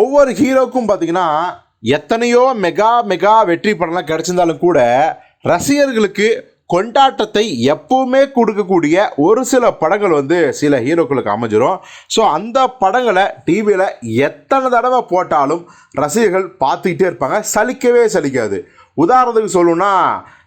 ஒவ்வொரு ஹீரோக்கும் பார்த்தீங்கன்னா எத்தனையோ மெகா மெகா வெற்றி படம்லாம் கிடைச்சிருந்தாலும் கூட ரசிகர்களுக்கு கொண்டாட்டத்தை எப்பவுமே கொடுக்கக்கூடிய ஒரு சில படங்கள் வந்து சில ஹீரோக்களுக்கு அமைஞ்சிரும். ஸோ அந்த படங்களை டிவியில் எத்தனை தடவை போட்டாலும் ரசிகர்கள் பார்த்துக்கிட்டே இருப்பாங்க. சலிக்கவே சலிக்காது. உதாரணத்துக்கு சொல்லணும்னா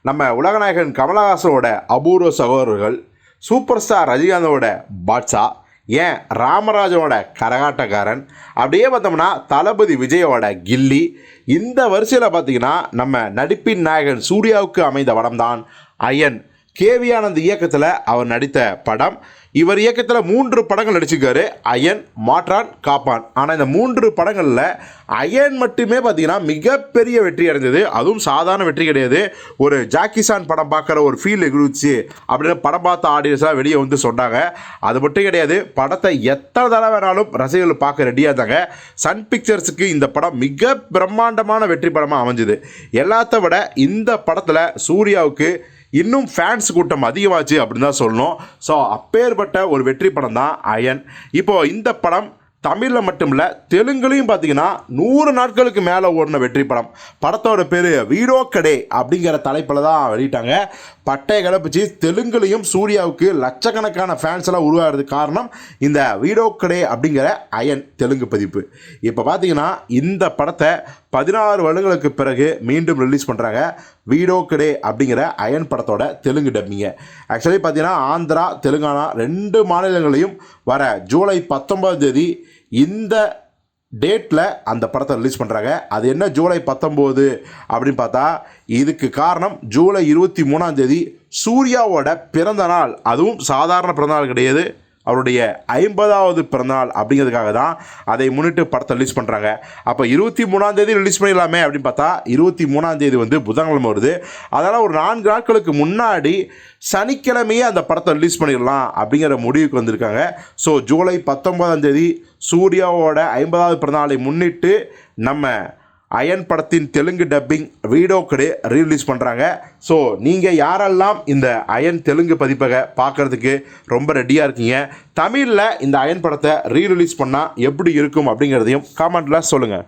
நம்ம உலகநாயகன் கமலஹாசனோட அபூர்வ சகோதரர்கள் சூப்பர் ஸ்டார் ரஜினிகாந்தோட பாட்ஷா ஏன் ராமராஜனோட கரகாட்டக்காரன்? அப்படியே பார்த்தோம்னா தளபதி விஜயோட கில்லி. இந்த வரிசையில் பார்த்தீங்கன்னா நம்ம நடிப்பின் நாயகன் சூர்யாவுக்கு அமைந்த படம்தான் அயன். கேவி ஆனந்த் இயக்கத்தில் அவர் நடித்த படம். இவர் இயக்கத்தில் மூன்று படங்கள் நடிச்சிருக்காரு. அயன் மாற்றான் காப்பான். ஆனால் இந்த மூன்று படங்களில் அயன் மட்டுமே பார்த்தீங்கன்னா மிகப்பெரிய வெற்றி அடைந்தது அதுவும் சாதாரண வெற்றி கிடையாது. ஒரு ஜாக்கிசான் படம் பார்க்குற ஒரு ஃபீல் இருந்துச்சு அப்படின்னு படம் பார்த்த ஆடியன்ஸாக வெளியே வந்து சொன்னாங்க. அது மட்டும் கிடையாது. படத்தை எத்தனை தடவை வேணாலும் ரசிகர்கள் பார்க்க ரெடியாக இருந்தாங்க. சன் பிக்சர்ஸுக்கு இந்த படம் மிக பிரம்மாண்டமான வெற்றி படமாக அமைஞ்சுது. எல்லாத்த விட இந்த படத்தில் சூர்யாவுக்கு இன்னும் ஃபேன்ஸ் கூட்டம் அதிகமாச்சு அப்படின்னு தான் சொல்லணும். ஸோ அப்பேற்பட்ட ஒரு வெற்றி படம் தான் அயன் இப்போது இந்த படம் தமிழில் மட்டும் இல்லை தெலுங்குலையும் பார்த்தீங்கன்னா நூறு நாட்களுக்கு மேலே ஓடின வெற்றி படம். படத்தோட பேர் வீடோ கடே அப்படிங்கிற தலைப்பில் தான் வெளியிட்டாங்க. பட்டைய கிளப்பிச்சு தெலுங்குலையும் சூர்யாவுக்கு லட்சக்கணக்கான ஃபேன்ஸ் எல்லாம் உருவாகிறதுக்கு காரணம் இந்த வீடோ கடே அப்படிங்கிற அயன் தெலுங்கு பதிப்பு. இப்போ பார்த்தீங்கன்னா இந்த படத்தை பதினாறு வருடங்களுக்கு பிறகு மீண்டும் ரிலீஸ் பண்ணுறாங்க வீடோ கடே அப்படிங்கிற அயன் படத்தோட தெலுங்கு டப்பிங்க ஆக்சுவலி பார்த்தீங்கன்னா ஆந்திரா தெலுங்கானா ரெண்டு மாநிலங்களையும் வர ஜூலை பத்தொன்பதாம் தேதி இந்த டேட்டில் அந்த படத்தை ரிலீஸ் பண்ணுறாங்க அது என்ன ஜூலை பத்தொம்போது அப்படின்னு பார்த்தா இதுக்கு காரணம் ஜூலை இருபத்தி மூணாம் தேதி சூர்யாவோட பிறந்த நாள். அதுவும் சாதாரண பிறந்தநாள் கிடையாது. அவருடைய ஐம்பதாவது பிறந்தநாள் அப்படிங்கிறதுக்காக தான் அதை முன்னிட்டு படத்தை ரிலீஸ் பண்ணுறாங்க அப்போ இருபத்தி மூணாம் தேதி ரிலீஸ் பண்ணிடலாமே அப்படின்னு பார்த்தா இருபத்தி மூணாம் தேதி வந்து புதன்கிழமை வருது. அதனால் ஒரு நான்கு நாட்களுக்கு முன்னாடி சனிக்கிழமையே அந்த படத்தை ரிலீஸ் பண்ணிடலாம் அப்படிங்கிற முடிவுக்கு வந்திருக்காங்க. ஸோ ஜூலை பத்தொன்பதாம் தேதி சூர்யாவோட ஐம்பதாவது பிறந்தநாளை முன்னிட்டு நம்ம அயன் படத்தின் தெலுங்கு டப்பிங் வீடியோ கடை ரீரிலீஸ் பண்ணுறாங்க ஸோ நீங்கள் யாரெல்லாம் இந்த அயன் தெலுங்கு பதிப்பகை பார்க்குறதுக்கு ரொம்ப ரெடியாக இருக்கீங்க தமிழில் இந்த அயன் படத்தை ரீரிலீஸ் பண்ணால் எப்படி இருக்கும் அப்படிங்கிறதையும் காமெண்ட்டில் சொல்லுங்கள்